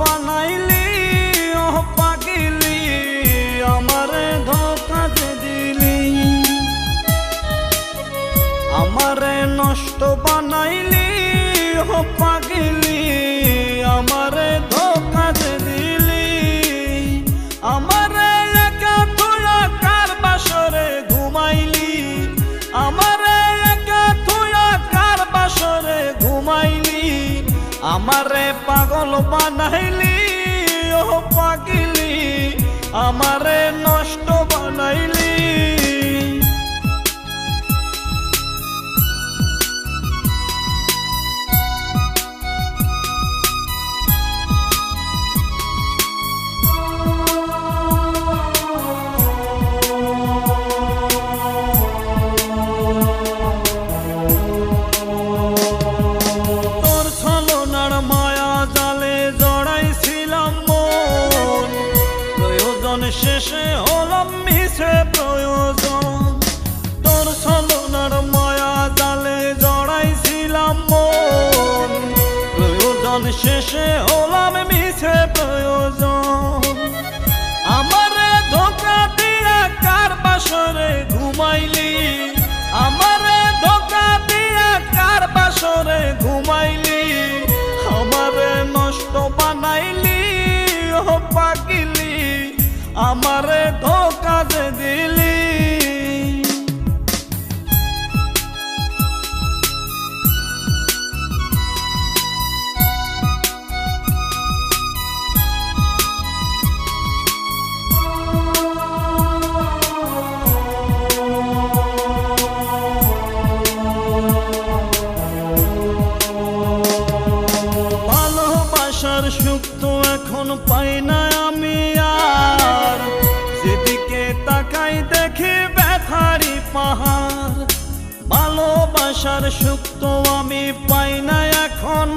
বানাইলি ও পাগিলি আমার ধোকা দিলি। আমার নষ্ট বানাইলি ও পাগ পাগল বানাইলি ও পাগিলি আমারে নষ্ট শেষে হলাম মিছে প্রয়োজন। তোর ছলনার মায়া জড়াইছিলাম মন। প্রয়োজন শেষে হলাম মিছে প্রয়োজন। আমারে ধোকা দিয়া কার বাসরে ঘুমাইলি? আমারে ধোকা দিয়া কার বাসরে ঘুমাইলি? আমারে ধোকা দিলি। সুখ তো এখন পাই না আমি আর। যেদিকে তাকাই দেখে ব্যথারি পাহাড়। ভালোবাসার সুক্ত আমি পাই না এখন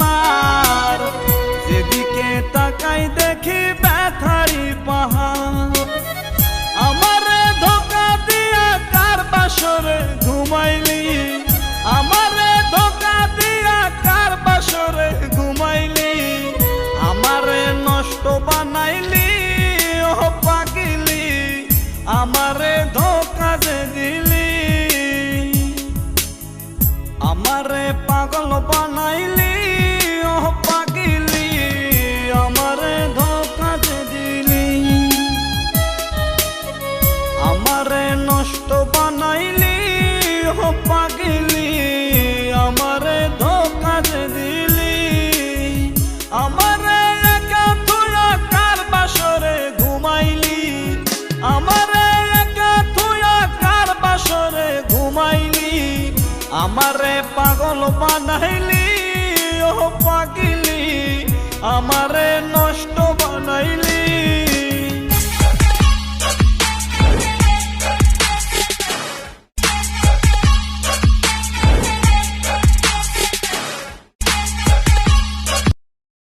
আমারে ধোকা দিলি আমারে পাগল আমারে পাগল বানাইলি ও পাগিলি। আমারে নষ্ট